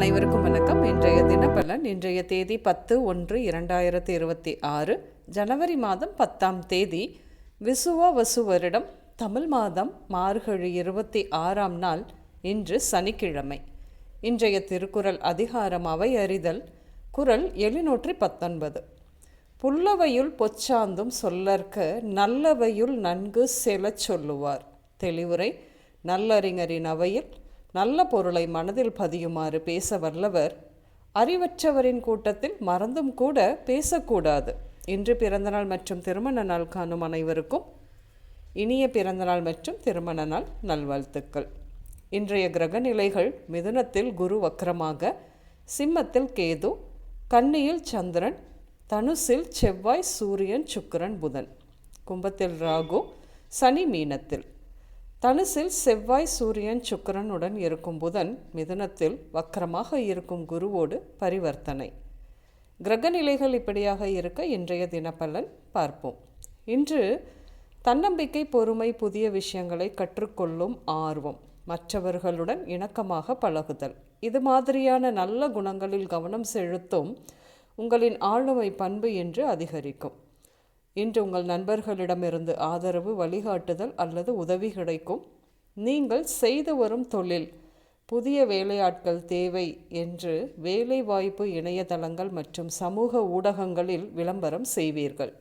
அனைவருக்கும் வணக்கம். இன்றைய தினப்பலன் இன்றைய தேதி பத்து ஒன்று இரண்டாயிரத்தி இருபத்தி ஆறு ஜனவரி மாதம் பத்தாம் தேதி விசுவ வசு வருடம் தமிழ் மாதம் மார்கழி இருபத்தி ஆறாம் நாள் இன்று சனிக்கிழமை. இன்றைய திருக்குறள் அதிகாரம் அவை அறிதல் குறள் எழுநூற்றி பத்தொன்பது. புல்லவையுள் பொச்சாந்தும் சொல்லற்க நல்லவையுள் நன்கு செலச் சொல்லுவார். தெளிவுரை நல்லறிஞரின் அவையில் நல்ல பொருளை மனதில் பதியுமாறு பேச வல்லவர். அறிவற்றவரின் கூட்டத்தில் மறந்தும் கூட பேசக்கூடாது. இன்று பிறந்தநாள் மற்றும் திருமண நாள் காணும் அனைவருக்கும் இனிய பிறந்தநாள் மற்றும் திருமண நாள் நல்வாழ்த்துக்கள். இன்றைய கிரக நிலைகள் மிதுனத்தில் குரு வக்கரமாக சிம்மத்தில் கேது கன்னியில் சந்திரன் தனுசில் செவ்வாய் சூரியன் சுக்கரன் புதன். கும்பத்தில் ராகு சனி மீனத்தில். தனுசில் செவ்வாய் சூரியன் சுக்கிரனுடன் இருக்கும் புதன் மிதுனத்தில் வக்கரமாக இருக்கும் குருவோடு பரிவர்த்தனை. கிரகநிலைகள் இப்படியாக இருக்க இன்றைய தினப்பலன் பார்ப்போம். இன்று தன்னம்பிக்கை பொறுமை புதிய விஷயங்களை கற்றுக்கொள்ளும் ஆர்வம் மற்றவர்களுடன் இணக்கமாக பழகுதல். இது மாதிரியான நல்ல குணங்களில் கவனம் செலுத்தும் உங்களின் ஆளுமை பண்பு என்று அதிகரிக்கும். இன்று உங்கள் நண்பர்களிடமிருந்து ஆதரவு வழிகாட்டுதல் அல்லது உதவி கிடைக்கும். நீங்கள் செய்து வரும் தொழில் புதிய வேலையாட்கள் தேவை என்று வேலைவாய்ப்பு இணையதளங்கள் மற்றும் சமூக ஊடகங்களில் விளம்பரம் செய்வீர்கள்.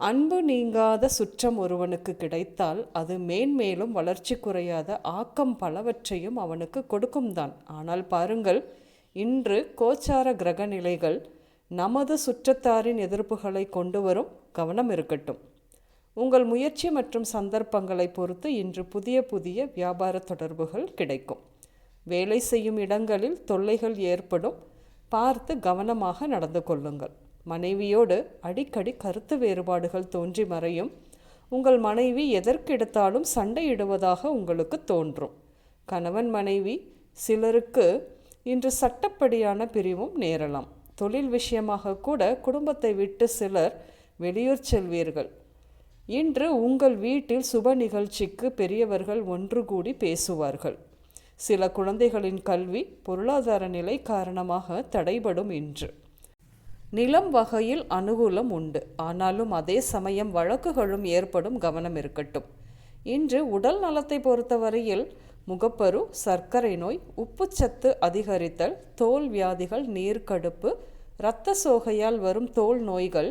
அன்பு நீங்காத சுற்றம் ஒருவனுக்கு கிடைத்தால் அது மேன்மேலும் வளர்ச்சி குறையாத ஆக்கம் பலவற்றையும் அவனுக்கு கொடுக்கும் தான் ஆனால் பாருங்கள் இன்று கோச்சார கிரக நிலைகள் நமது சுற்றத்தாரின் எதிர்ப்புகளை கொண்டு வரும் கவனம் இருக்கட்டும். உங்கள் முயற்சி மற்றும் சந்தர்ப்பங்களை பொறுத்து இன்று புதிய புதிய வியாபார தொடர்புகள் கிடைக்கும். வேலை செய்யும் இடங்களில் தொல்லைகள் ஏற்படும். பார்த்து கவனமாக நடந்து கொள்ளுங்கள். மனைவியோடு அடிக்கடி கருத்து வேறுபாடுகள் தோன்றி மறையும். உங்கள் மனைவி எதற்கெடுத்தாலும் சண்டையிடுவதாக உங்களுக்கு தோன்றும். கணவன் மனைவி சிலருக்கு இன்று சட்டப்படியான பிரிவும் நேரலாம். தொழில் விஷயமாக கூட குடும்பத்தை விட்டு சிலர் வெளியூர் செல்வீர்கள். இன்று உங்கள் வீட்டில் சுப நிகழ்ச்சிக்கு பெரியவர்கள் ஒன்று கூடி பேசுவார்கள். சில குழந்தைகளின் கல்வி பொருளாதார நிலை காரணமாக தடைபடும் இன்று. நிலம் வகையில் அனுகூலம் உண்டு. ஆனாலும் அதே சமயம் வழக்குகளும் ஏற்படும் கவனம் இருக்கட்டும். இன்று உடல் நலத்தை பொறுத்தவரையில் முகப்பரு சர்க்கரை நோய் உப்புச்சத்து அதிகரித்தல் தோல் வியாதிகள் நீர்க்கடுப்பு இரத்த சோகையால் வரும் தோல் நோய்கள்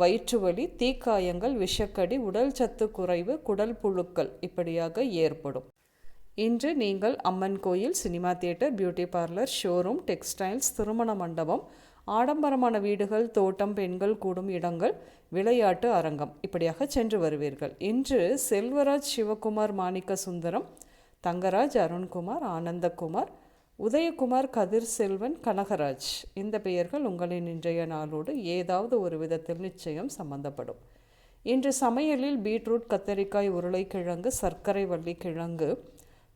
வயிற்றுவலி தீக்காயங்கள் விஷக்கடி உடல் சத்து குறைவு குடல் புழுக்கள் இப்படியாக ஏற்படும். இன்று நீங்கள் அம்மன் கோயில் cinema theatre beauty parlour showroom textiles திருமண மண்டபம் ஆடம்பரமான வீடுகள் தோட்டம் பெண்கள் கூடும் இடங்கள் விளையாட்டு அரங்கம் இப்படியாக சென்று வருவீர்கள். இன்று செல்வராஜ் சிவகுமார் மாணிக்க சுந்தரம் தங்கராஜ் அருண்குமார் ஆனந்தகுமார் உதயகுமார் கதிர் செல்வன் கனகராஜ். இந்த பெயர்கள் உங்களின் இன்றைய நாளோடு ஏதாவது ஒரு விதத்தில் நிச்சயம் சம்பந்தப்படும். இன்று சமையலில் பீட்ரூட் கத்தரிக்காய் உருளைக்கிழங்கு சர்க்கரை வள்ளி கிழங்கு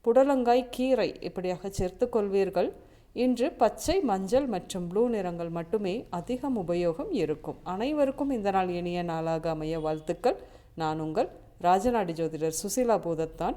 புடலங்காய் கீரை இப்படியாக சேர்த்து கொள்வீர்கள். இன்று பச்சை மஞ்சள் மற்றும் ப்ளூ நிறங்கள் மட்டுமே அதிகம் உபயோகம் இருக்கும். அனைவருக்கும் இந்த நாள் இனிய நாளாக அமைய வாழ்த்துக்கள். நான் உங்கள் ராஜநாடி ஜோதிடர் சுசிலா பூதத்தான்.